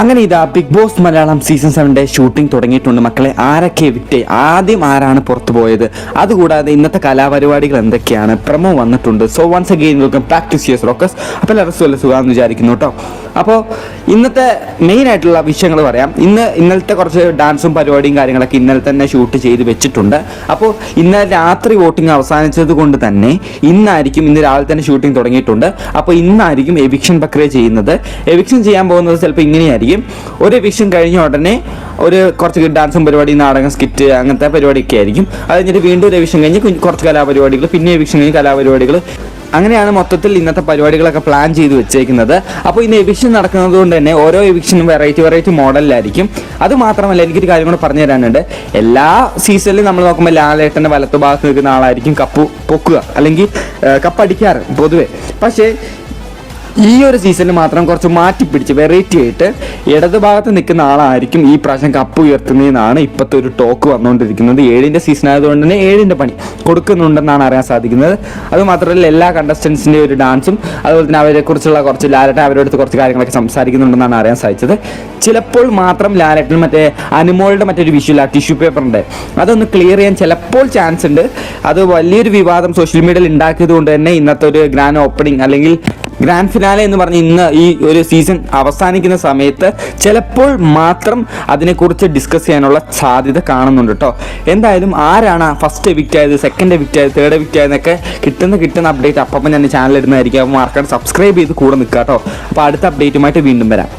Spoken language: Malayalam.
അങ്ങനെ ഇതാ ബിഗ് ബോസ് മലയാളം സീസൺ സെവന്റെ ഷൂട്ടിംഗ് തുടങ്ങിയിട്ടുണ്ട്. മക്കളെ ആരൊക്കെ വിറ്റ് ആദ്യം ആരാണ് പുറത്തു പോയത്? അതുകൂടാതെ ഇന്നത്തെ കലാപരിപാടികൾ എന്തൊക്കെയാണ്? പ്രമോ വന്നിട്ടുണ്ട്. So once again welcome back to സിയസ് റോക്കസ് അപ്പോൾ എല്ലാവരും വല്ല സുഖമാണെന്ന് വിചാരിക്കുന്നു കേട്ടോ. അപ്പോൾ ഇന്നത്തെ മെയിൻ ആയിട്ടുള്ള വിഷയങ്ങൾ പറയാം. ഇന്ന് ഇന്നലത്തെ കുറച്ച് ഡാൻസും പരിപാടിയും കാര്യങ്ങളൊക്കെ ഇന്നലെ തന്നെ ഷൂട്ട് ചെയ്ത് വെച്ചിട്ടുണ്ട്. അപ്പോൾ ഇന്നലെ രാത്രി വോട്ടിംഗ് അവസാനിച്ചത് കൊണ്ട് തന്നെ ഇന്നായിരിക്കും ഇന്ന് രാവിലെ തന്നെ ഷൂട്ടിംഗ് തുടങ്ങിയിട്ടുണ്ട്. അപ്പോൾ ഇന്നായിരിക്കും എവിക്ഷൻ പ്രക്രിയ ചെയ്യുന്നത്. എവിക്ഷൻ ചെയ്യാൻ പോകുന്നത് ചിലപ്പോൾ ഇങ്ങനെയായിരിക്കും. ഒരു എവിക്ഷൻ കഴിഞ്ഞ ഉടനെ ഒരു കുറച്ച് ഡാൻസും പരിപാടി നാടകം സ്കിറ്റ് അങ്ങനത്തെ പരിപാടിയൊക്കെ ആയിരിക്കും. അത് കഴിഞ്ഞിട്ട് വീണ്ടും ഒരു എവിക്ഷൻ കഴിഞ്ഞ് കുറച്ച് കലാപരിപാടികൾ പിന്നെ എവിക്ഷൻ കഴിഞ്ഞ് കലാപരിപാടികൾ അങ്ങനെയാണ് മൊത്തത്തിൽ ഇന്നത്തെ പരിപാടികളൊക്കെ പ്ലാൻ ചെയ്ത് വെച്ചേക്കുന്നത്. അപ്പോൾ ഇന്ന് എവിക്ഷൻ നടക്കുന്നത് കൊണ്ട് തന്നെ ഓരോ എവിക്ഷനും വെറൈറ്റി വെറൈറ്റി മോഡലിലായിരിക്കും അത് മാത്രമല്ല എനിക്കൊരു കാര്യം കൂടെ പറഞ്ഞു തരാനുണ്ട്. എല്ലാ സീസണിലും നമ്മൾ നോക്കുമ്പോൾ ലാലേട്ടന്റെ വലത്തുഭാഗത്ത് നിൽക്കുന്ന ആളായിരിക്കും കപ്പ് പൊക്കുക. അല്ലെങ്കിൽ കപ്പ് അടിക്കാറ് പൊതുവെ. പക്ഷേ ഈ ഒരു സീസണിൽ മാത്രം കുറച്ച് മാറ്റി പിടിച്ച് വെറൈറ്റി ആയിട്ട് ഇടത് ഭാഗത്ത് നിൽക്കുന്ന ആളായിരിക്കും ഈ പ്രാവശ്യം കപ്പ് ഉയർത്തുന്നതെന്നാണ് ഇപ്പോഴത്തെ ഒരു ടോക്ക് വന്നുകൊണ്ടിരിക്കുന്നത്. ഏഴിന്റെ സീസൺ ആയതുകൊണ്ട് തന്നെ ഏഴിന്റെ പണി കൊടുക്കുന്നുണ്ടെന്നാണ് അറിയാൻ സാധിക്കുന്നത്. അത് മാത്രമല്ല എല്ലാ കണ്ടസ്റ്റൻസിന്റെ ഒരു ഡാൻസും അതുപോലെ തന്നെ അവരെക്കുറിച്ചുള്ള കുറച്ച് അവരുടെ അടുത്ത് കുറച്ച് കാര്യങ്ങളൊക്കെ സംസാരിക്കുന്നുണ്ടെന്നാണ് അറിയാൻ സാധിച്ചത്. ചിലപ്പോൾ മാത്രം ലാലട്ടൻ മറ്റേ അനുമോളുടെ മറ്റൊരു വിഷ്വൽ ടിഷ്യൂ പേപ്പറിന്റെ അതൊന്ന് ക്ലിയർ ചെയ്യാൻ ചിലപ്പോൾ ചാൻസ് ഉണ്ട്. അത് വലിയൊരു വിവാദം സോഷ്യൽ മീഡിയയിൽ ഉണ്ടാക്കിയത് കൊണ്ട് തന്നെ ഇന്നത്തെ ഒരു ഗ്രാൻഡ് ഓപ്പണിംഗ് അല്ലെങ്കിൽ ഗ്രാൻഡ് ഫിനാലെ എന്ന് പറഞ്ഞ് ഇന്ന് ഈ ഒരു സീസൺ അവസാനിക്കുന്ന സമയത്ത് ചിലപ്പോൾ മാത്രം അതിനെക്കുറിച്ച് ഡിസ്കസ് ചെയ്യാനുള്ള സാധ്യത കാണുന്നുണ്ട് കേട്ടോ എന്തായാലും ആരാണ് ഫസ്റ്റ് എവിക്റ്റ് ആയത് സെക്കൻഡ് എവിക്റ്റ് ആയത് തേർഡ് എവിക്റ്റ് ആയതെന്നൊക്കെ കിട്ടുന്ന കിട്ടുന്ന അപ്ഡേറ്റ് അപ്പം ഞാൻ ചാനൽ ഇടുന്നതായിരിക്കും. അപ്പോൾ മാർക്കറ്റ് സബ്സ്ക്രൈബ് ചെയ്ത് കൂടെ നിൽക്കുക കേട്ടോ അപ്പോൾ അടുത്ത അപ്ഡേറ്റുമായിട്ട് വീണ്ടും വരാം.